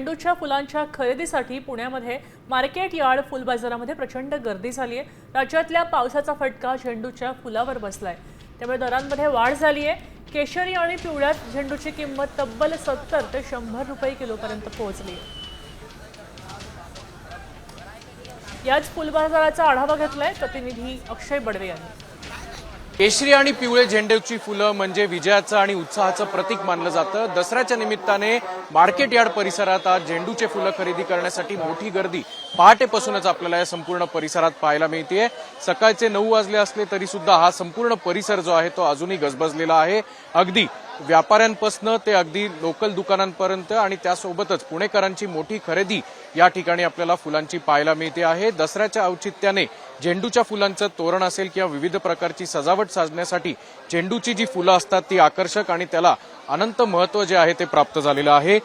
झेंडूच्या फुलांच्या खरेदीसाठी पुण्यामध्ये मार्केट यार्ड फुल बाजारामध्ये प्रचंड गर्दी झाली आहे. राज्यातल्या पावसाचा फटका झेंडूच्या फुलावर बसलाय. त्यामुळे दरांमध्ये वाढ झाली आहे. केशरी आणि पिवळ्या झेंडूची किंमत तब्बल सत्तर ते शंभर रुपये किलोपर्यंत पोहोचली आहे. याच फुल बाजाराचा आढावा घेतलाय प्रतिनिधी अक्षय बडवे यांनी. केशरी आणि पिवळे झेंडूची फुलं म्हणजे विजयाचं आणि उत्साहाचं प्रतीक मानलं जातं. दसऱ्याच्या निमित्ताने मार्केट यार्ड परिसरात आज झेंडूचे फुलं खरेदी करण्यासाठी मोठी गर्दी. पहाटेपासूनच आपल्याला या संपूर्ण परिसरात पाहायला मिळते सकाळचे नऊ वाजले असले तरी सुद्धा हा संपूर्ण परिसर जो आहे तो अजूनही गजबजलेला आहे. अगदी व्यापाऱ्यांपासनं ते अगदी लोकल दुकानांपर्यंत आणि त्यासोबतच पुणेकरांची मोठी खरेदी या ठिकाणी आपल्याला फुलांची पाहायला मिळते आहे. दसऱ्याच्या औचित्याने झेंडूच्या फुलांचं तोरण असेल किंवा विविध प्रकारची सजावट साजण्यासाठी झेंडूची जी फुलं असतात ती आकर्षक आणि त्याला अनंत महत्त्व जे आहे ते प्राप्त झालेलं आहे.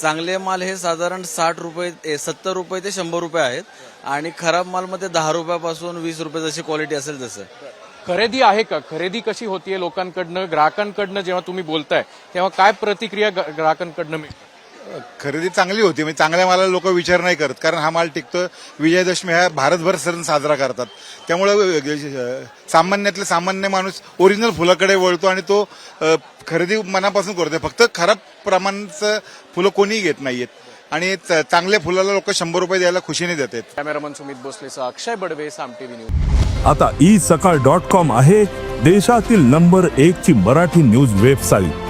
चांगले माल हे साधारण साठ रुपये सत्तर रुपये ते शंभर रुपये आहेत. आणि खराब मालमध्ये दहा रुपयापासून वीस रुपये जशी क्वालिटी असेल तसं. खरेदी आहे का? खरेदी कशी होतीये लोकांकडनं ग्राहकांकडनं जेव्हा तुम्ही बोलताय तेव्हा काय प्रतिक्रिया ग्राहकांकडनं मिळते? खरेदी चांगली होती. म्हणजे चांगल्या मालाला लोक विचार नाही करत. कारण हा माल टिकतो विजयादशमी हा भारतभर सण साजरा करतात. त्यामुळे सामान्यातले सामान्य माणूस ओरिजिनल फुलाकडे वळतो आणि तो खरेदी मनापासून करतो फक्त खराब प्रमाणाचं फुलं कोणीही घेत नाहीयेत. आणि च- चांगल्या फुलाला लोक शंभर रुपये द्यायला खुशीने देतात. कॅमेरामन सुमित भोसलेसह अक्षय बडवे साम टीव्ही न्यूज. आता ई सकाळ डॉट कॉम आहे देशातील नंबर एक ची मराठी न्यूज वेबसाईट